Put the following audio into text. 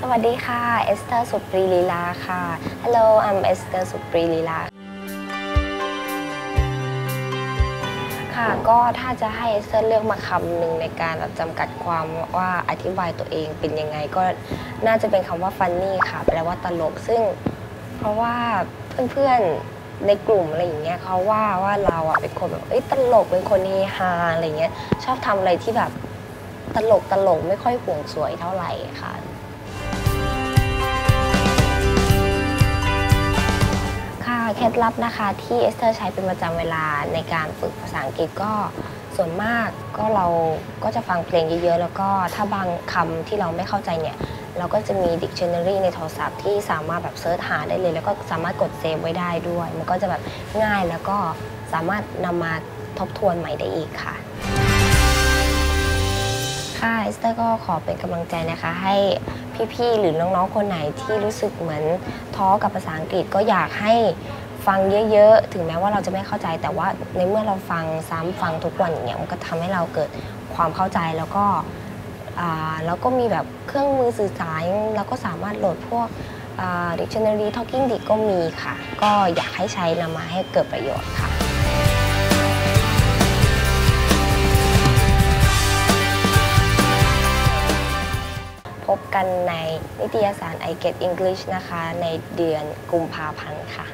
สวัสดีค่ะ เอสเตอร์สุปรีลีลาค่ะ Hello I'm Esther สุปรีลีลาค่ะ ก็ถ้าจะให้เอสเตอร์เลือกมาคำหนึ่งในการจำกัดความว่าอธิบายตัวเองเป็นยังไงก็น่าจะเป็นคำว่า funny ค่ะ แปลว่าตลก ซึ่งเพราะว่าเพื่อนๆในกลุ่มอะไรอย่างเงี้ยเขาว่าว่าเราอะเป็นคนแบบเอ้ยตลกเป็นคนเฮฮาอะไรเงี้ยชอบทำอะไรที่แบบตลกตลกไม่ค่อยห่วงสวยเท่าไหร่ค่ะ ล็ดลับนะคะที่เอสเตอร์ใช้เป็นประจำเวลาในการฝึกภาษาอังกฤษก็ส่วนมากก็เราก็จะฟังเพลงเยอะๆ แล้วก็ถ้าบางคำที่เราไม่เข้าใจเนี่ย เราก็จะมี dictionary ในโทรศัพท์ที่สามารถแบบเซิร์ชหาได้เลย แล้วก็สามารถกดเซฟไว้ได้ด้วย มันก็จะแบบง่ายแล้วก็สามารถนำมาทบทวนใหม่ได้อีกค่ะค่ะเอสเตอร์ก็ขอเป็นกำลังใจนะคะ ให้พี่ๆ หรือน้องๆ คนไหนที่รู้สึกเหมือนท้อกับภาษาอังกฤษก็อยากให้ ฟังเยอะๆ ถึงแม้ว่าเราจะไม่เข้าใจแต่ว่าในเมื่อเราฟังซ้ำฟังทุกวันอย่างเงี้ยมันก็ทำให้เราเกิดความเข้าใจแล้วก็แล้วก็มีแบบเครื่องมือสื่อสารเราก็สามารถโหลดพวกอ่า dictionary talking dic ก็มีค่ะ ก็อยากให้ใช้นำมาให้เกิดประโยชน์ค่ะพบกันในนิตยสาร I Get English นะคะ ในเดือนกุมภาพันธ์ค่ะ